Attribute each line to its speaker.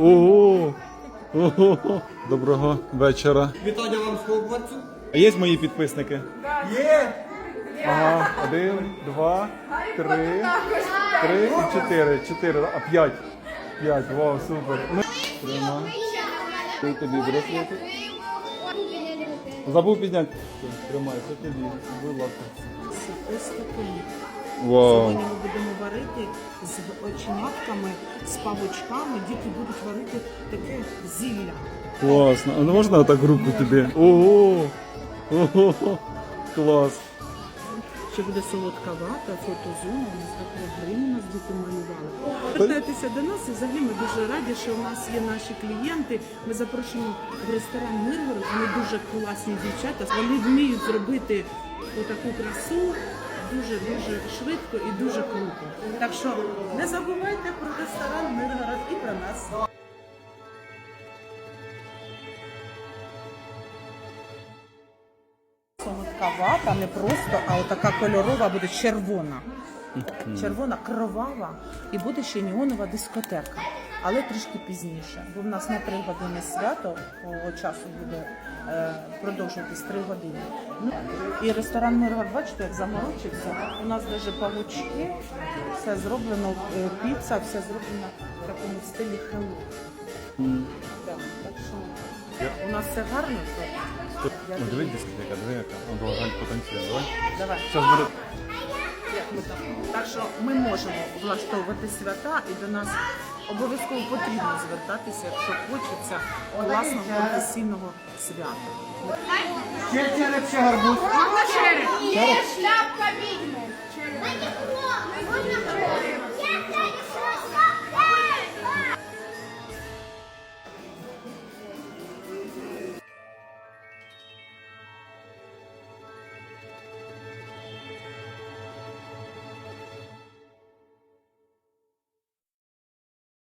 Speaker 1: Ого! Ого! Доброго вечора.
Speaker 2: Вітання вам з Хогвартсу.
Speaker 1: А є мої підписники?
Speaker 2: Є!
Speaker 1: Ага, один, два, три, три і чотири. Чотири, а п'ять. П'ять, вау, супер. Ну, Тримай. Ти тобі браслетик. Забув підняти. Тримай, це тобі. Будь ласка. Вау.
Speaker 3: Сьогодні ми будемо варити з оченятками, з павучками. Діти будуть варити таке зілля.
Speaker 1: Класно. А не можна так руку тобі? Ого! Ого! Клас.
Speaker 3: Ще буде солодка вата, фотозона, у нас такого гриму нас діти малювали. Звертайтеся до нас і взагалі ми дуже раді, що у нас є наші клієнти. Ми запрошуємо в ресторан Миргород. Вони дуже класні дівчата. Вони вміють зробити отаку красу дуже дуже швидко і дуже круто. Так що не забувайте про ресторан Миргород і про нас. Солодка вата не просто, а отака кольорова буде червона. Червона, кровава і буде ще неонова дискотека. Але трішки пізніше, бо в нас на три години свято по часу буде е, продовжуватись три години. Ну, і ресторан Миргород, бачите, як заморочився. У нас навіть павучки, все зроблено, е, піца, все зроблено в такому стилі хеллоу. Так, так що у нас все гарно. то я
Speaker 1: О,
Speaker 3: дуже-
Speaker 1: диви дискотека, диви яка. О, давай, Галь, потанцює, давай.
Speaker 3: Давай.
Speaker 1: Зараз буде.
Speaker 3: Як ми там? Так що ми можемо влаштовувати свята і до нас обов'язково потрібно звертатися, якщо хочеться класного професійного свята.
Speaker 2: Ще череп, ще гарбуз.
Speaker 4: Є шляпка відьми. Можна